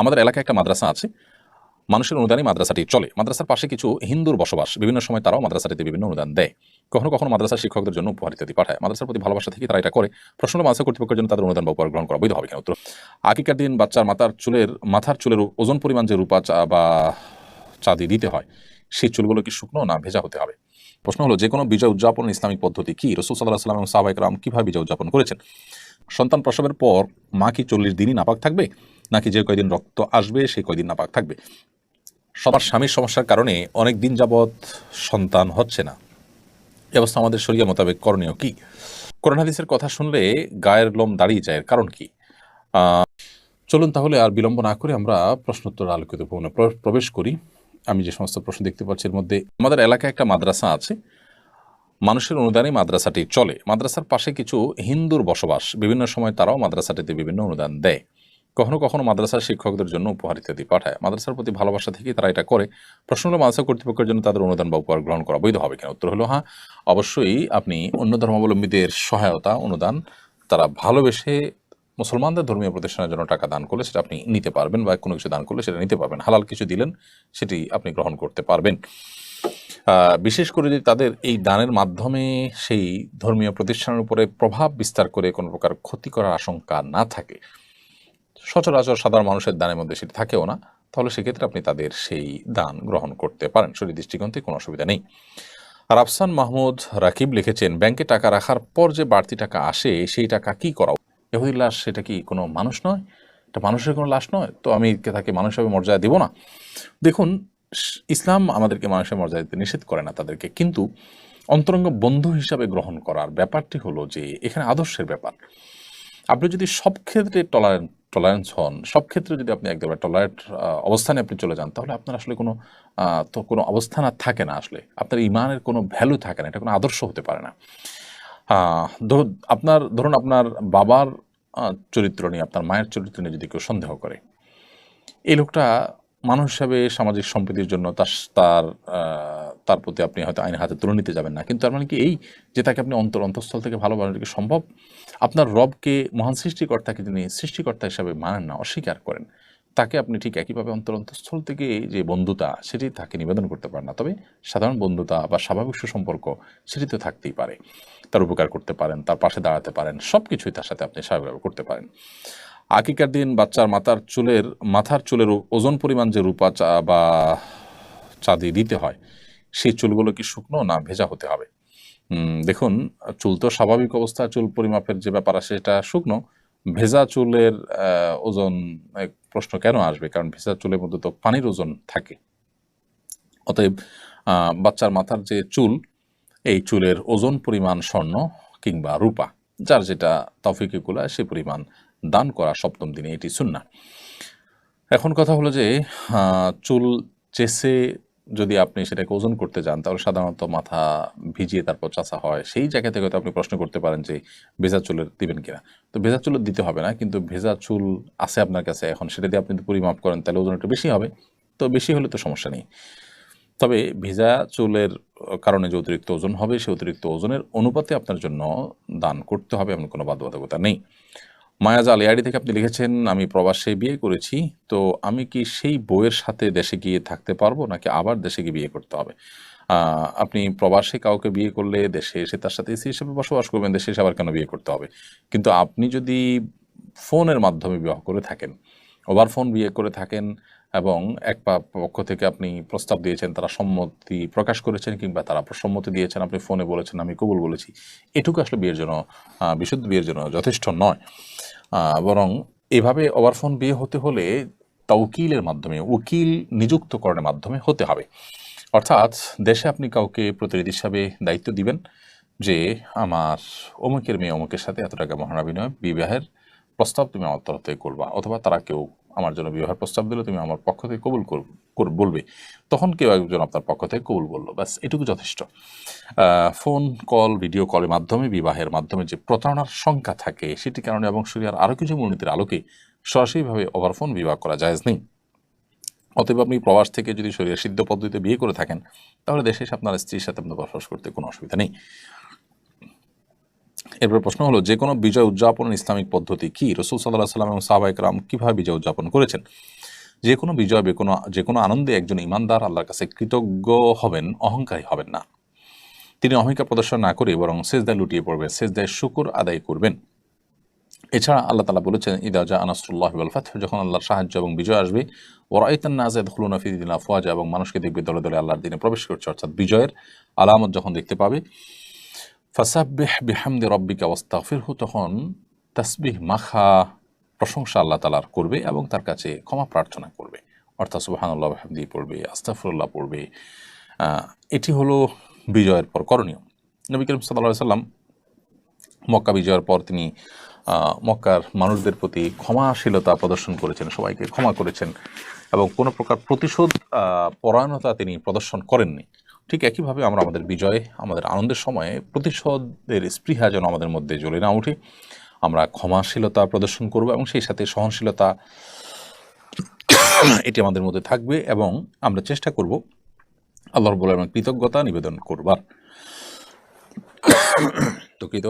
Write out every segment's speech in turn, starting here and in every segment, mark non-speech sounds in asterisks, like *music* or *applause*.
আমাদের এলাকায় একটা মাদ্রাসা আছে। মানুষের অনুদানে মাদ্রাসাটি চলে। মাদ্রাসার পাশে কিছু হিন্দুর বসবাস। বিভিন্ন সময় তারাও মাদ্রাসাটিতে বিভিন্ন অনুদান দেয়। কখনো কখনো মাদ্রাসার শিক্ষকদের জন্য উপহার ইত্যাদি পাঠায়। মাদ্রাসার প্রতি ভালোবাসা থেকে তারা এটা করে। প্রশ্ন মাদ্রাসা কর্তৃপক্ষের জন্য তাদের অনুদান বা গ্রহণ করা বৈধ হবে কেন? উত্তর আকিকার দিন বাচ্চার মাথার চুলের মাথার চুলের ওজন পরিমাণ যে রূপা চা বা চাঁদি দিতে হয়, সেই চুলগুলো কি শুকনো না ভেজা হতে হবে? প্রশ্ন হলো, যে কোনো বিজয় উদযাপন ইসলামিক পদ্ধতি কি? রসুল সাল্লাহ সাল্লাম এবং সাহাবাইকরাম কীভাবে বিজয় উদযাপন করেছেন? সন্তান প্রসবের পর মা কি চল্লিশ দিনই নাপাক থাকবে? নাকি যে কয়দিন রক্ত আসবে, সেই কয়দিন নাপাক থাকবে। সবার স্বামীর সমস্যার কারণে অনেক দিন যাবৎ সন্তান হচ্ছে না। এ অবস্থা আমাদের শরীয় মোতাবেক করণীয় কি? কোরআন হাদিসের কথা শুনলে গায়ের লোম দাঁড়িয়ে যায় কারণ কি? চলুন তাহলে আর বিলম্ব না করে আমরা প্রশ্নোত্তর আলোকিত ভবনে প্র- প্রবেশ করি। আমি যে সমস্ত প্রশ্ন দেখতে পাচ্ছি এর মধ্যে, আমাদের এলাকায় একটা মাদ্রাসা আছে। মানুষের অনুদানে মাদ্রাসাটি চলে। মাদ্রাসার পাশে কিছু হিন্দুর বসবাস। বিভিন্ন সময় তারাও মাদ্রাসাটিতে বিভিন্ন অনুদান দেয়। কখনো কখনো মাদ্রাসার শিক্ষকদের জন্য উপহার ইত্যাদি পাঠায়। মাদ্রাসার প্রতি ভালোবাসা থেকে তারা এটা করে। প্রশ্ন হলো, মাদ্রাসা কর্তৃপক্ষের জন্য তাদের অনুদান বা উপহার গ্রহণ করা বৈধ হবে কিনা? উত্তর হলো হ্যাঁ অবশ্যই আপনি অন্য ধর্মাবলম্বীদের সহায়তা, অনুদান তারা ভালোবেসে মুসলমানদের ধর্মীয় প্রতিষ্ঠানের জন্য টাকা দান করলে সেটা আপনি নিতে পারবেন বা কোনো কিছু দান করলে সেটা নিতে পারবেন। হালাল কিছু দিলেন, সেটি আপনি গ্রহণ করতে পারবেন। বিশেষ করে যদি তাদের এই দানের মাধ্যমে সেই ধর্মীয় প্রতিষ্ঠানের উপরে প্রভাব বিস্তার করে কোনো প্রকার ক্ষতি করার আশঙ্কা না থাকে সচরাচর সাধারণ মানুষের দানের মধ্যে সেটি থাকেও না। তাহলে সেক্ষেত্রে আপনি তাদের সেই দান গ্রহণ করতে পারেন। শরীর দৃষ্টিকোণ থেকে কোনো অসুবিধা নেই। আর আফসান মাহমুদ রাকিব লিখেছেন, ব্যাংকে টাকা রাখার পর যে বাড়তি টাকা আসে, সেই টাকা কি করা এহুদির লাশ সেটা কি কোনো মানুষ নয়? এটা মানুষের কোনো লাশ নয়? তো আমি তাকে মানুষ হিসাবে মর্যাদা দেব না? দেখুন, ইসলাম আমাদেরকে মানুষের মর্যাদা দিতে নিষেধ করে না তাদেরকে। কিন্তু অন্তরঙ্গ বন্ধু হিসাবে গ্রহণ করার ব্যাপারটি হলো যে, এখানে আদর্শের ব্যাপার। আপনি যদি সব ক্ষেত্রে টলারেন্ট টলারেন্স হন, সব ক্ষেত্রে যদি আপনি একদম টলারেট অবস্থানে আপনি চলে যান, তাহলে আপনার আসলে কোনো তো কোনো অবস্থান আর থাকে না আসলে। আপনার ইমানের কোনো ভ্যালু থাকে না, এটা কোনো আদর্শ হতে পারে না। আপনার, ধরুন আপনার বাবার চরিত্র নিয়ে, আপনার মায়ের চরিত্র নিয়ে যদি কেউ সন্দেহ করে, এই লোকটা মানুষ হিসাবে সামাজিক সম্প্রীতির জন্য তার তার তার প্রতি আপনি হয়তো আইনের হাতে তুলে নিতে যাবেন না। কিন্তু তার মানে কি এই যে তাকে আপনি অন্তর, অন্তঃস্থল থেকে ভালোবাসাটা কি সম্ভব? আপনার রবকে মহান সৃষ্টিকর্তাকে যিনি সৃষ্টিকর্তা হিসাবে মানেন না, অস্বীকার করেন, তাকে আপনি ঠিক একইভাবে অন্তর, অন্তঃস্থল থেকে যে বন্ধুতা, সেটি তাকে নিবেদন করতে পারেন না। তবে সাধারণ বন্ধুতা বা স্বাভাবিক সুসম্পর্ক সেটি তো থাকতেই পারে। তার উপকার করতে পারেন, তার পাশে দাঁড়াতে পারেন সব কিছুই তার সাথে আপনি স্বাভাবিকভাবে করতে পারেন। আকিকার দিন বাচ্চার মাথার চুলের মাথার চুলের ওজন পরিমাণ যে রূপা চা বা চাঁদি দিতে হয় সেই চুলগুলো কি শুকনো? না, ভেজা হতে হবে। দেখুন, চুল তো স্বাভাবিক অবস্থা, চুল পরিমাপের যে ব্যাপার আছে সেটা শুকনো। ভেজা চুলের ওজন প্রশ্ন কেন আসবে? কারণ ভেজা চুলের মধ্যে তো পানির ওজন থাকে। অতএব বাচ্চার মাথার যে চুল, এই চুলের ওজন পরিমাণ স্বর্ণ কিংবা রূপা, যার যেটা তফিকে কুলায় সে পরিমাণ দান করা সপ্তম দিনে এটি সুন্না এখন কথা হলো যে চুল চেসে যদি আপনি সেটাকে ওজন করতে যান, তাহলে সাধারণত মাথা ভিজিয়ে তারপর চাষা হয়। সেই জায়গা থেকে তো আপনি প্রশ্ন করতে পারেন যে, ভেজা চুলের দিবেন কিনা? তো ভেজা চুলের দিতে হবে না, কিন্তু ভেজা চুল আছে আপনার কাছে, এখন সেটা দিয়ে আপনি যদি পরিমাপ করেন, তাহলে ওজন একটু বেশি হবে। তো বেশি হলে তো সমস্যা নেই। তবে ভেজা চুলের কারণে যে অতিরিক্ত ওজন হবে সেই অতিরিক্ত ওজনের অনুপাতে আপনার জন্য দান করতে হবে, এমন কোনো বাধ্যবাধকতা নেই। মায়াজা এআইডি থেকে আপনি লিখেছেন, আমি প্রবাসে বিয়ে করেছি, তো আমি কি সেই বইয়ের সাথে দেশে গিয়ে থাকতে পারব, নাকি আবার দেশে গিয়ে বিয়ে করতে হবে? আপনি প্রবাসে কাউকে বিয়ে করলে দেশে এসে তার সাথে স্ত্রী হিসেবে বসবাস করবেন, দেশে এসে আবার কেন বিয়ে করতে হবে? কিন্তু আপনি যদি ফোনের মাধ্যমে বিবাহ করে থাকেন ওভার ফোন বিয়ে করে থাকেন এবং এক পক্ষ থেকে আপনি প্রস্তাব দিয়েছেন, তারা সম্মতি প্রকাশ করেছেন কিংবা তারা সম্মতি দিয়েছেন, আপনি ফোনে বলেছেন, আমি কবুল বলেছি। এটুকু আসলে বিয়ের জন্য বিশুদ্ধ বিয়ের জন্য যথেষ্ট নয়। বরং এভাবে ওভারফোন বিয়ে হতে হলে তা উকিলের মাধ্যমে, উকিল নিযুক্তকরণের মাধ্যমে হতে হবে। অর্থাৎ দেশে আপনি কাউকে প্রতিনিধি হিসাবে দায়িত্ব দিবেন যে, আমার অমুকের মেয়ে অমুকের সাথে এত টাকা মহানা বিনয় বিবাহের প্রস্তাব তুমি আমার তরফ থেকে করবা। অথবা তারা কেউ আমার জন্য বিবাহের প্রস্তাব দিলে, তুমি আমার পক্ষ থেকে কবুল কর- বলবে। তখন কেউ একজন আপনার পক্ষ থেকে কবুল বলল। ব্যাস, এটুকু যথেষ্ট। ফোন কল, ভিডিও কলের মাধ্যমে, বিবাহের মাধ্যমে যে প্রতারণার সংখ্যা থাকে, সেটি কারণে এবং শরিয়ার আরও কিছু মূলনীতির আলোকে সরাসরিভাবে ওভারফোন বিবাহ করা জায়েজ নেই অতএব আপনি প্রবাস থেকে যদি শরীরের সিদ্ধ পদ্ধতিতে বিয়ে করে থাকেন, তাহলে দেশে এসে আপনার স্ত্রীর সাথে আপনার বসবাস করতে কোনো অসুবিধা নেই। এরপর প্রশ্ন হলো যে কোনো বিজয় উদযাপনের ইসলামিক পদ্ধতি কি? রসুল সাল্লাহ সাল্লাম এবং সাহাবাইক রাম কীভাবে বিজয় উদযাপন করেছেন? যে কোনো বিজয় যে কোনো যে কোনো আনন্দে একজন ইমানদার আল্লাহর কাছে কৃতজ্ঞ হবেন, অহংকারী হবেন না। তিনি অহংকার প্রদর্শন না করে বরং সেজদায় লুটিয়ে পড়বেন, সেজদায় শুকুর আদায় করবেন। এছাড়া আল্লাহ তালা বলেছেন ইদাজা আনাসুল্লাহ ফাত যখন আল্লাহর সাহায্য এবং বিজয় আসবে ওরাইতান নাজাদ খুলুন ফিদিন আফওয়াজা এবং মানুষকে দেখবে দলে দলে আল্লাহর দিনে প্রবেশ করছে, অর্থাৎ বিজয়ের আলামত যখন দেখতে পাবে ফাসাব্বিহ বিহামদি রব্বিকা ওয়াস্তাগফিরহু, তখন তাসবিহ, মাখা, প্রশংসা আল্লাহ তালার করবে এবং তার কাছে ক্ষমা প্রার্থনা করবে। অর্থাৎ সুবাহানুল্লাহ হামদি পড়বে আস্তাফরুল্লাহ পড়বে। এটি হলো বিজয়ের পর করণীয়। নবী করিম সাল্লাহ সাল্লাম মক্কা বিজয়ের পর তিনি মক্কার মানুষদের প্রতি ক্ষমাশীলতা প্রদর্শন করেছেন, সবাইকে ক্ষমা করেছেন এবং কোনো প্রকার প্রতিশোধ পরায়ণতা তিনি প্রদর্শন করেননি। ঠিক একইভাবে আমরা আমাদের বিজয়ে, আমাদের আনন্দের সময়ে প্রতিশোধের স্পৃহা যেন আমাদের মধ্যে জ্বলে না উঠে। আমরা ক্ষমাশীলতা প্রদর্শন করব এবং সেই সাথে সহনশীলতা এটি আমাদের মধ্যে থাকবে এবং আমরা চেষ্টা করব আল্লাহর বলে কৃতজ্ঞতা নিবেদন করবার। তো দুঃখিত।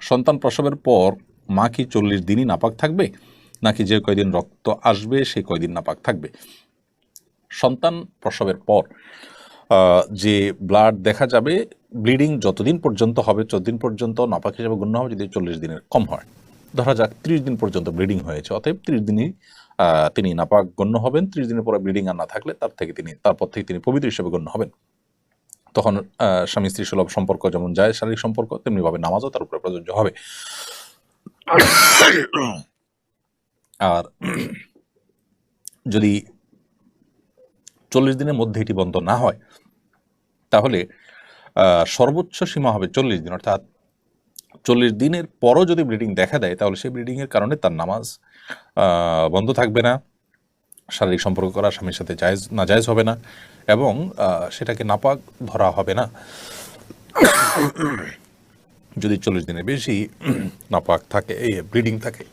সন্তান প্রসবের পর মা কি চল্লিশ দিনই নাপাক থাকবে? নাকি যে কয়দিন রক্ত আসবে, সেই কয়দিন নাপাক থাকবে? সন্তান প্রসবের পর যে ব্লাড দেখা যাবে, ব্লিডিং যতদিন পর্যন্ত হবে, ততদিন পর্যন্ত নাপাক হিসাবে গণ্য হবে, যদি চল্লিশ দিনের কম হয়। ধরা যাক, ত্রিশ দিন পর্যন্ত ব্লিডিং হয়েছে। অতএব ত্রিশ দিনই তিনি নাপাক গণ্য হবেন। ত্রিশ দিনের পরে ব্লিডিং আর না থাকলে তার থেকে তিনি, তারপর থেকে তিনি পবিত্র হিসেবে গণ্য হবেন। তখন স্বামী স্ত্রী সুলভ সম্পর্ক যেমন যায়, শারীরিক সম্পর্ক, তেমনিভাবে নামাজও তার উপরে প্রযোজ্য হবে। আর যদি চল্লিশ দিনের মধ্যে এটি বন্ধ না হয়, তাহলে সর্বোচ্চ সীমা হবে চল্লিশ দিন। অর্থাৎ চল্লিশ দিনের পরও যদি ব্লিডিং দেখা দেয়, তাহলে সেই ব্লিডিংয়ের কারণে তার নামাজ বন্ধ থাকবে না, শারীরিক সম্পর্ক করা, স্বামীর সাথে জায়েজ, না জায়েজ হবে না এবং সেটাকে নাপাক ধরা হবে না। যদি চল্লিশ দিনের বেশি নাপাক থাকে ব্লিডিং থাকে।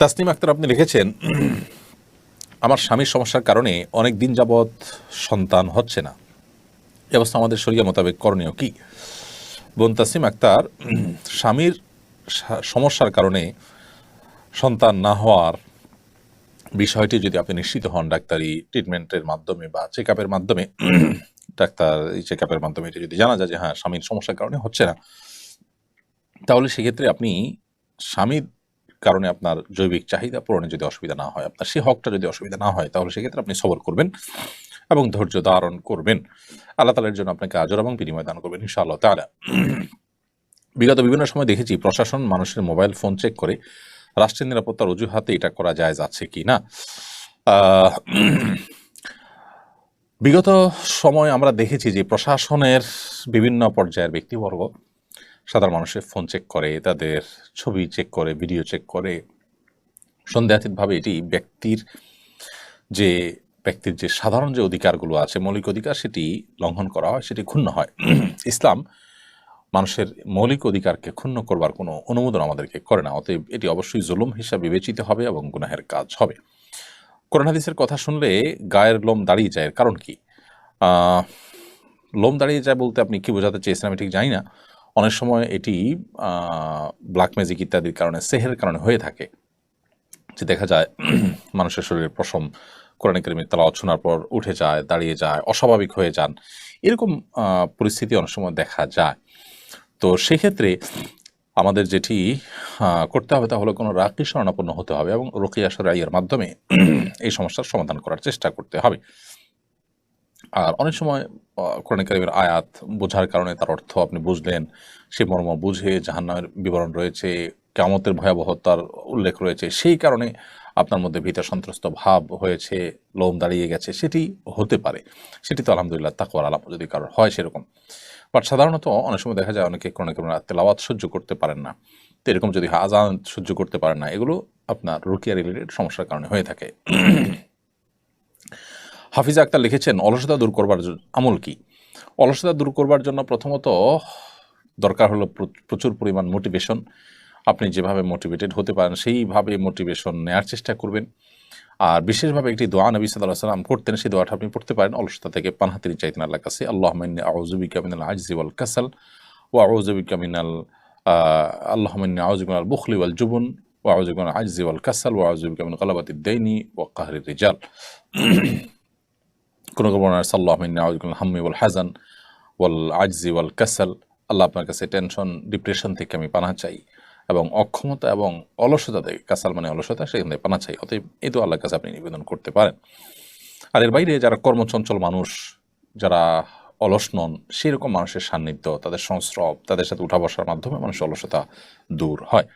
তাসনিম আক্তার আপনি লিখেছেন, আমার স্বামীর সমস্যার কারণে অনেক দিন যাবৎ সন্তান হচ্ছে না। এ অবস্থা আমাদের শরীয় মোতাবেক করণীয় কি? বোন তাসিম আক্তার, স্বামীর সমস্যার কারণে সন্তান না হওয়ার বিষয়টি যদি আপনি নিশ্চিত হন ডাক্তারি ট্রিটমেন্টের মাধ্যমে বা চেক আপের মাধ্যমে, ডাক্তার এই চেক আপের মাধ্যমে এটা যদি জানা যায় যে হ্যাঁ স্বামীর সমস্যার কারণে হচ্ছে না, তাহলে সেক্ষেত্রে আপনি স্বামীর কারণে আপনার জৈবিক চাহিদা পূরণে যদি অসুবিধা না হয়, আপনার সে হকটা যদি অসুবিধা না হয়, তাহলে সেক্ষেত্রে আপনি সবর করবেন এবং ধৈর্য ধারণ করবেন। আল্লাহ তালার জন্য আপনাকে আজর এবং বিনিময় দান করবেন ইনশাআল্লাহ তালা বিগত বিভিন্ন সময় দেখেছি প্রশাসন মানুষের মোবাইল ফোন চেক করে রাষ্ট্রের নিরাপত্তার অজুহাতে এটা করা যায় যাচ্ছে কি না। বিগত সময় আমরা দেখেছি যে প্রশাসনের বিভিন্ন পর্যায়ের ব্যক্তিবর্গ সাধারণ মানুষের ফোন চেক করে, তাদের ছবি চেক করে ভিডিও চেক করে। সন্দেহাতীতভাবে এটি ব্যক্তির যে ব্যক্তির যে সাধারণ যে অধিকারগুলো আছে, মৌলিক অধিকার সেটি লঙ্ঘন করা হয়, সেটি ক্ষুণ্ণ হয়। *clears throat* ইসলাম মানুষের মৌলিক অধিকারকে ক্ষুণ্ণ করবার কোনো অনুমোদন আমাদেরকে করে না, অতএব এটি অবশ্যই জুলুম হিসাবে বিবেচিত হবে এবং গুনাহের কাজ হবে। কোরআন হাদিসের কথা শুনলে গায়ের লোম দাঁড়িয়ে যায় কারণ কি? লোম দাঁড়িয়ে যায় বলতে আপনি কি বোঝাতে চেয়েছেন আমি ঠিক জানি না। অনেক সময় এটি ব্ল্যাক ম্যাজিক ইত্যাদির কারণে, সেহের কারণে হয়ে থাকে। যে দেখা যায়, *clears throat* মানুষের শরীরের পশম কোরআন করিমের তালাওয়াত শোনার পর উঠে যায়, দাঁড়িয়ে যায়, অস্বাভাবিক হয়ে যান, এরকম পরিস্থিতি অনেক সময় দেখা যায়। তো সেক্ষেত্রে আমাদের যেটি করতে হবে তা হলো কোনো রাকি শরণাপন্ন হতে হবে এবং রকিয়া সরাইয়ের মাধ্যমে *clears throat* এই সমস্যার সমাধান করার চেষ্টা করতে হবে। আর অনেক সময় কোরআন আয়াত বোঝার কারণে তার অর্থ আপনি বুঝলেন। সে মর্ম বুঝে জাহান্নামের বিবরণ রয়েছে কেমতের ভয়াবহতার উল্লেখ রয়েছে। সেই কারণে আপনার মধ্যে ভীত সন্ত্রস্ত ভাব হয়েছে, লোম দাঁড়িয়ে গেছে, সেটি হতে পারে। সেটি তো আলহামদুলিল্লাহ তাকওয়ার আলাপ যদি কারোর হয় সেরকম। বাট সাধারণত অনেক সময় দেখা যায় অনেকে কোনো কারিমের তেলাওয়াত সহ্য করতে পারেন না। তো এরকম যদি আজান সহ্য করতে পারেন না, এগুলো আপনার রুকিয়া রিলেটেড সমস্যার কারণে হয়ে থাকে। হাফিজা আক্তার লিখেছেন, অলসতা দূর করবার আমল কি? অলসতা দূর করবার জন্য প্রথমত দরকার হলো প্র- প্রচুর পরিমাণ মোটিভেশন আপনি যেভাবে মোটিভেটেড হতে পারেন, সেইভাবে মোটিভেশন নেওয়ার চেষ্টা করবেন। আর বিশেষভাবে একটি দোয়া নবী সাল্লাহ সাল্লাম করতেন, সেই দোয়াটা আপনি পড়তে পারেন। অলসতা থেকে পানহাতির চাইতেন আল্লাহ কাছে। আল্লাহ আউজুবিকা মিনাল আজজি ওয়াল কাসাল ও আউজুবিকা মিনাল আল্লাহমিন আউজিবিন আল বুখলি ওয়াল জুবুন ও আউজিবিন আজজি ওয়াল কাসাল ও আউজিবিন কালাবাতি দেইনি ও কাহরি রিজাল। কোনো কোনো বর্ণনা আউজিবিন হাম্মি হাজান ওয়াল আজজি ওয়াল কাসাল, আল্লাহ আপনার কাছে টেনশন ডিপ্রেশন থেকে আমি পানা চাই এবং অক্ষমতা এবং অলসতা থেকে, কাসাল মানে অলসতা, সেখান থেকে পানা চাই। অতএব এই তো আল্লাহর কাছে আপনি নিবেদন করতে পারেন। আর এর বাইরে যারা কর্মচঞ্চল মানুষ, যারা অলস নন, সেরকম মানুষের সান্নিধ্য, তাদের সংস্রব, তাদের সাথে উঠা বসার মাধ্যমে মানুষের অলসতা দূর হয়।